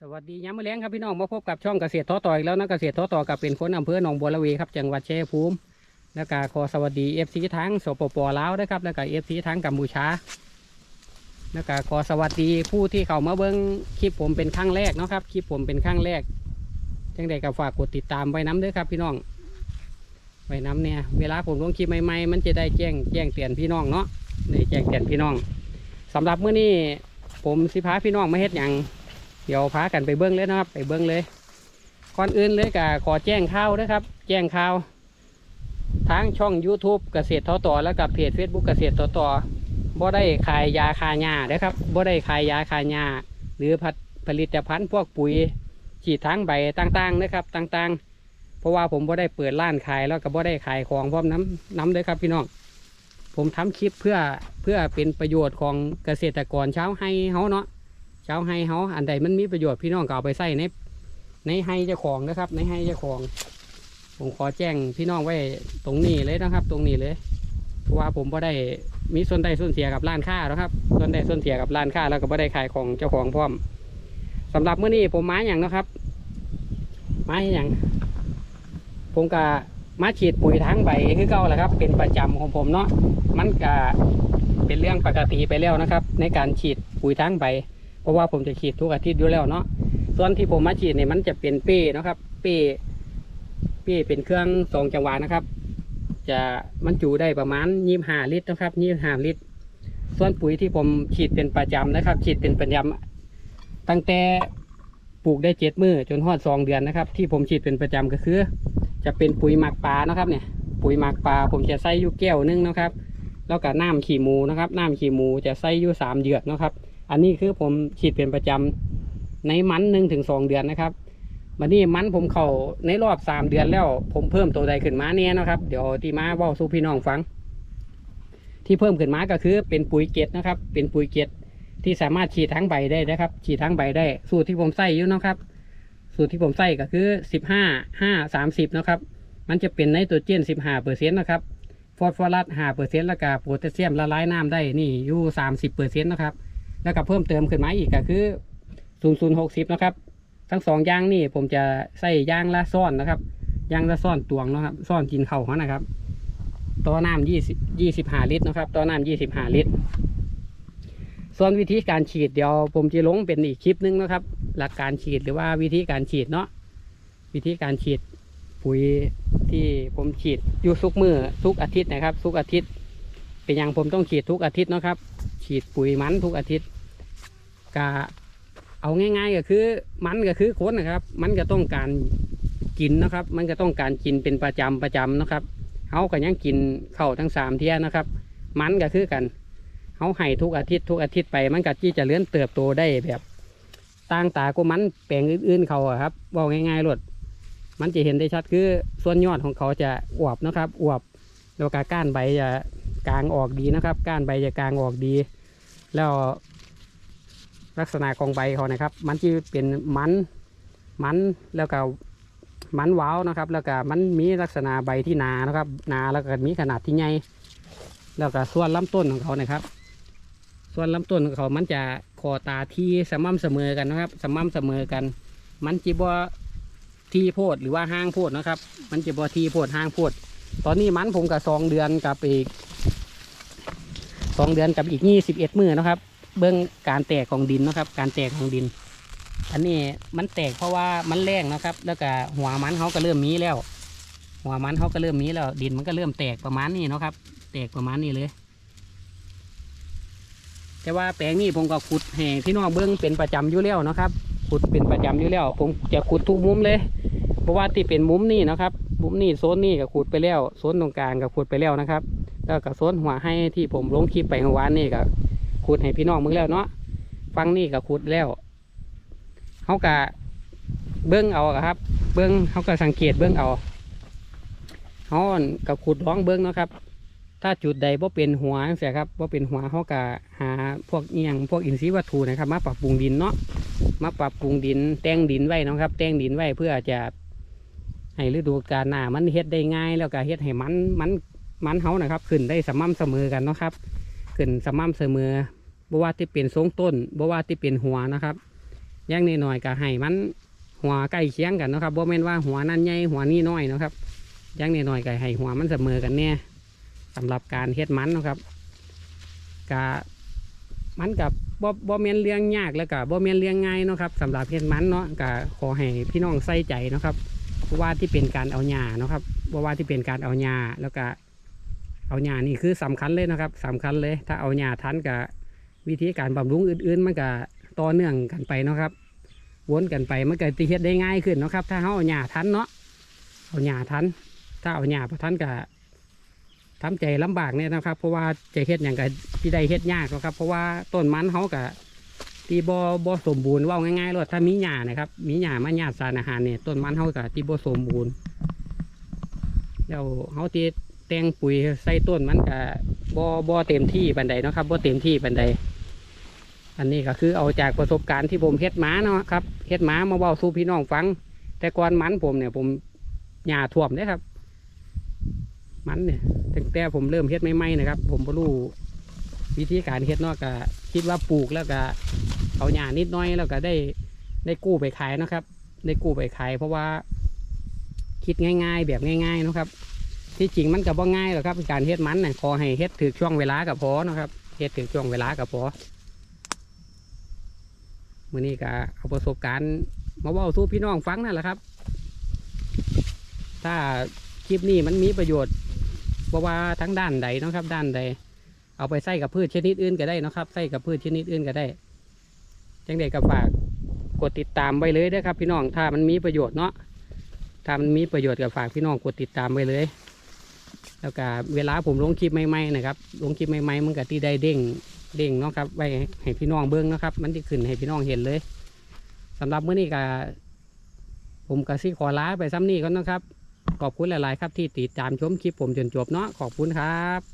สวัสดีย้ำมาเลี้ยงครับพี่น้องมาพบกับช่องเกษตรท้อต่ออีกแล้วนะเกษตรท้อต่อกับเป็นคนอำเภอหนองบัวระเวครับจังหวัดชัยภูมิแล้วก็ขอสวัสดีเอฟซีทั้งสปปลาวนะครับแล้วก็เอฟซีทั้งกัมพูชาแล้วก็ขอสวัสดีผู้ที่เข้ามาเบิ้งคลิปผมเป็นครั้งแรกเนาะครับคลิปผมเป็นครั้งแรกจังใดก็ฝากกดติดตามไว้น้ำด้วยครับพี่น้องไว้น้ำเนี่ยเวลาผมลงคลิปใหม่ๆมันจะได้แจ้งแจ้งเตือนพี่น้องเนาะได้แจ้งเตือนพี่น้องสำหรับเมื้อนี้ผมสิพาพี่น้องมาเฮ็ดหยัง เดี๋ยวพากันไปเบิ้งเลยนะครับ ไปเบิ้งเลยก่อนอื่นเลยก็ขอแจ้งข่าวนะครับ แจ้งข่าว ทางช่อง YouTube เกษตรต่อต่อแล้วกับเพจ Facebook เกษตรต่อต่อบ่ได้ขายยาคาหญ้านะครับบ่ได้ขายยาคาหญ้าหรือผลิตผลิตภัณฑ์พวกปุ๋ยฉีดทางใบต่างๆนะครับต่างๆ เพราะว่าผมบ่ได้เปิดร้านขายแล้วก็บ่ได้ขายของพร้อมน้ำน้ำเลยครับพี่น้องผมทำคลิปเพื่อเพื่อเป็นประโยชน์ของเกษตรกรชาวไฮเฮาเนาะ ช้าให้เขาอันใดมันมีประโยชน์พี่น้องก็เอาไปใส่ในในให้เจ้าของนะครับ ในให้เจ้าของ ผมขอแจ้งพี่น้องไว้ตรงนี้เลยนะครับ ตรงนี้เลยเพราะว่าผมก็ได้มีส่วนได้ส่วนเสียกับร้านค้าแล้วครับ ส่วนได้ส่วนเสียกับร้านค้าแล้วก็ไม่ได้ขายของเจ้าของพร้อมสำหรับเมื้อนี้ผมมาอย่างนะครับมาอย่างผมก็มาฉีดปุ๋ยทั้งใบคือเก่าแหละครับ เป็นประจำของผมเนาะมันก็เป็นเรื่องปกติไปแล้วนะครับ ในการฉีดปุ๋ยทั้งใบ เพราะว่าผมจะฉีดทุกอาทิตย์อยู่แล้วเนาะส่วนที่ผมมาฉีดเนี่ยมันจะเป็นเป้นะครับ เป้เป้เป็นเครื่องสองจังหวะนะครับ จะมันจุได้ประมาณยี่ห้าลิตรนะครับยี่ห้าลิตร ส่วนปุ๋ยที่ผมฉีดเป็นประจำนะครับ ฉีดเป็นประจำตั้งแต่ปลูกได้เจ็ดมือจนฮอดสองเดือนนะครับ ที่ผมฉีดเป็นประจำก็คือ จะเป็นปุ๋ยหมักปลานะครับเนี่ย ปุ๋ยหมักปลาผมจะใส่ยูแก้วนึงนะครับ แล้วก็น้ำขี้หมูนะครับน้ำขี้หมูจะใส่ยูสามเดือนนะครับ อันนี้คือผมฉีดเป็นประจำในมันหนึ่งถึงสองเดือนนะครับวันนี้มันผมเข้าในรอบสามเดือนแล้ว ผมเพิ่มตัวใดขึ้นมาเนี่ยนะครับ เดี๋ยวที่มาว่าสู่พี่น้องฟัง ที่เพิ่มขึ้นมาก็คือเป็นปุ๋ยเกล็ดนะครับ เป็นปุ๋ยเกล็ดที่สามารถฉีดทั้งใบได้นะครับ ฉีดทั้งใบได้ สูตรที่ผมใส่อยู่นะครับ สูตรที่ผมใส่ก็คือสิบห้าห้าสามสิบนะครับ มันจะเป็นไนโตรเจนสิบห้าเปอร์เซ็นต์นะครับฟอสฟอรัสห้าเปอร์เซ็นต์แล้วก็โพแทสเซียมละลายน้ำได้นี่อยู่สามสิบเปอร์เซ็นต์นะครับ แล้วก็เพิ่มเติมขึ้นมาอีกก็คือ0060นะครับ ทั้งสองย่างนี่ผมจะใส่ย่างละซ่อนนะครับย่างละซ่อนตวงนะครับซ่อนกินเข่าเขานะครับต่อน้ำ20 25ลิตรนะครับต่อน้ำ25ลิตร ส่วนวิธีการฉีดเดี๋ยวผมจะลงเป็นอีกคลิปนึงนะครับ หลักการฉีดหรือว่าวิธีการฉีดเนาะวิธีการฉีดปุ๋ยที่ผมฉีดอยู่ทุกมือทุกอาทิตย์นะครับ ทุกอาทิตย์ เป็นอย่างผมต้องฉีดทุกอาทิตย์นะครับ ฉีดปุ๋ยมันทุกอาทิตย์ ก็เอาง่าย ๆ ก็คือ มันก็คือคนนะครับ มันก็ต้องการกินนะครับ มันก็ต้องการกินเป็นประจำประจำนะครับเขาก็ยังกินเข้าทั้งสามเทียนะครับ มันก็คือกันเขาให้ทุกอาทิตย์ทุกอาทิตย์ไป มันก็ที่จะเลื่อนเติบโตได้แบบต่างตาก็มันแปลงอื่นๆเขาอะครับบอกง่ายๆรดมันจะเห็นได้ชัดคือส่วนยอดของเขาจะอวบนะครับอวบแล้วก็ก้านใบจะกลางออกดีนะครับ ก้านใบจะกลางออกดี แล้ว ลักษณะของใบเขานะครับ มันจะเป็นมันมันแล้วก็มันว้าวนะครับ แล้วก็มันมีลักษณะใบที่หนานะครับหนาแล้วก็มีขนาดที่ใหญ่แล้วก็ส่วนลำต้นของเขานะครับ ส่วนลำต้นของเขามันจะคอตาที่สม่ำเสมอกันนะครับ สม่ำเสมอกัน มันจีบว่าทีโพดหรือว่าห้างโพดนะครับ มันจีบว่าทีโพดห้างโพด ตอนนี้มันผมกับสองเดือนกับอีกสองเดือนกับอีกยี่สิบเอ็ดมือนะครับ เบื้องการแตกของดินนะครับ การแตกของดิน อันนี้มันแตกเพราะว่ามันแรงนะครับ แล้วก็หัวมันเขาก็เริ่มมีแล้ว หัวมันเขาก็เริ่มมีแล้ว ดินมันก็เริ่มแตกประมาณนี้นะครับ แตกประมาณนี้เลย แต่ว่าแปลงนี้ผมก็ขุดแห่พี่น้องเบื้องเป็นประจำอยู่แล้วนะครับ ขุดเป็นประจำอยู่แล้ว ผมจะขุดทุกมุมเลย เพราะว่าที่เป็นมุมนี่นะครับ มุมนี่โซนนี่ก็ขุดไปแล้ว โซนตรงกลางก็ขุดไปแล้วนะครับ แล้วก็โซนหัวให้ที่ผมลงคลิปไปเมื่อวานนี่ก็ ขุดให้พี่น้องมึงแล้วเนาะฟังนี่ก็ขุดแล้วเขาก็เบิ้งเอาครับ เบิ้งเขาก็สังเกตเบิ้งเอาเขาก็ขุดร้องเบิ้งเนาะครับ ถ้าจุดใดว่าเป็นหัวเสียครับว่าเป็นหัวเขาก็หาพวกเอียงพวกอินทรีย์วัตถุนะครับ มาปรับปรุงดินเนาะมาปรับปรุงดิน แต่งดินไว้นะครับ แต่งดินไว้เพื่อจะให้ฤดูกาลหน้ามันเฮ็ดได้ง่าย แล้วก็เฮ็ดให้มันมันมันเฮานะครับ ขึ้นได้สม่ำเสมอกันเนาะครับ ขึ้นสม่ำเสมอ บ่ว่าที่เป็นทรงต้นบ่ว่าที่เป็นหัวนะครับอย่างน้อยก็ให้มันหัวใกล้เคียงกันนะครับบ่แม่นว่าหัวนั่นใหญ่หัวนี่น้อยนะครับอย่างน้อยก็ให้หัวมันเสมอกันแน่สำหรับการเฮ็ดมันนะครับกะมันกับบ่บ่แม่นเลี้ยงยากแล้วก็บ่แม่นเลี้ยงง่ายเนาะครับสำหรับเฮ็ดมันเนาะก็ขอให้พี่น้องใส่ใจเนาะครับเพราะว่าที่เป็นการเอาหญ้าเนาะครับเพราะว่าที่เป็นการเอาหญ้าแล้วก็เอาหญ้านี่คือสำคัญเลยนะครับสำคัญเลย ถ้าเอาหญ้าทันกับ วิธีการบำรุงอื่นๆมันก็ต่อเนื่องกันไปเนาะครับ วนกันไปมันก็จะเฮ็ดได้ง่ายขึ้นเนาะครับ ถ้าเขาเอาหญ้าทันเนาะเอาหญ้าทัน ถ้าเอาหญ้าพอทันก็ทำใจลำบากเนี่ยนะครับ เพราะว่าจะเฮ็ดอย่างก็ที่ได้เฮ็ดยากนะครับ เพราะว่าต้นมันเขาก็ที่บ่บ่สมบูรณ์ว่าง่ายๆเลยถ้ามีหญ้านะครับ มีหญ้ามาหญ้าสารอาหารเนี่ยต้นมันเขาก็ที่บ่สมบูรณ์แล้วเขาที่แต่งปุ๋ยใส่ต้นมันก็บ่บ่เต็มที่บันไดนะครับบ่เต็มที่บันได อันนี้ก็คือเอาจากประสบการณ์ที่ผมเฮ็ดหมาเนาะครับเฮ็ดหมามาเว้าสู่พี่น้องฟัง แต่ก่อนมันผมเนี่ย ผมหญ้าท่วมเด้ครับ มันเนี่ยตั้งแต่ผมเริ่มเฮ็ดใหม่ๆนะครับ ผมบ่รู้วิธีการเฮ็ดนาะก็คิดว่าปลูกแล้วก็เอาหญ้านิดน้อยแล้วก็ได้ได้กู้ไปขายนะครับ ได้กู้ไปขายเพราะว่า คิดง่าย ๆ แบบง่าย ๆนะครับ ที่จริงมันก็บ่ง่ายหรอกครับ การเฮ็ดมันน่ะขอให้เฮ็ดถือช่วงเวลากับพอนะครับเฮ็ดถือช่วงเวลากับพอ มื้อนี้ก็เอาประสบการณ์ มาเว้าสู่พี่น้องฟังนั่นแหละครับ ถ้าคลิปนี้มันมีประโยชน์บ่ว่าทั้งด้านใดนะครับ ด้านใด เอาไปใส่กับพืชชนิดอื่นก็ได้นะครับใส่กับพืชชนิดอื่นก็ได้จังใดก็ฝากกดติดตามไว้เลยนะครับ พี่น้องถ้ามันมีประโยชน์เนาะถ้ามันมีประโยชน์ก็ฝากพี่น้องกดติดตามไว้เลย แล้วก็เวลาผมลงคลิปใหม่ๆนะครับลงคลิปใหม่ๆมันก็ที่ได้เด้ง เด้งเนาะครับไว้ให้พี่น้องเบิ้งนะครับ มันจะขึ้นให้พี่น้องเห็นเลยสำหรับมื้อนี้ก็ผมก็สิขอลาไปซ้ำนี่ก่อนเนาะครับ ขอบคุณหลาย ๆ ครับที่ติดตามชมคลิปผมจนจบเนาะขอบคุณครับ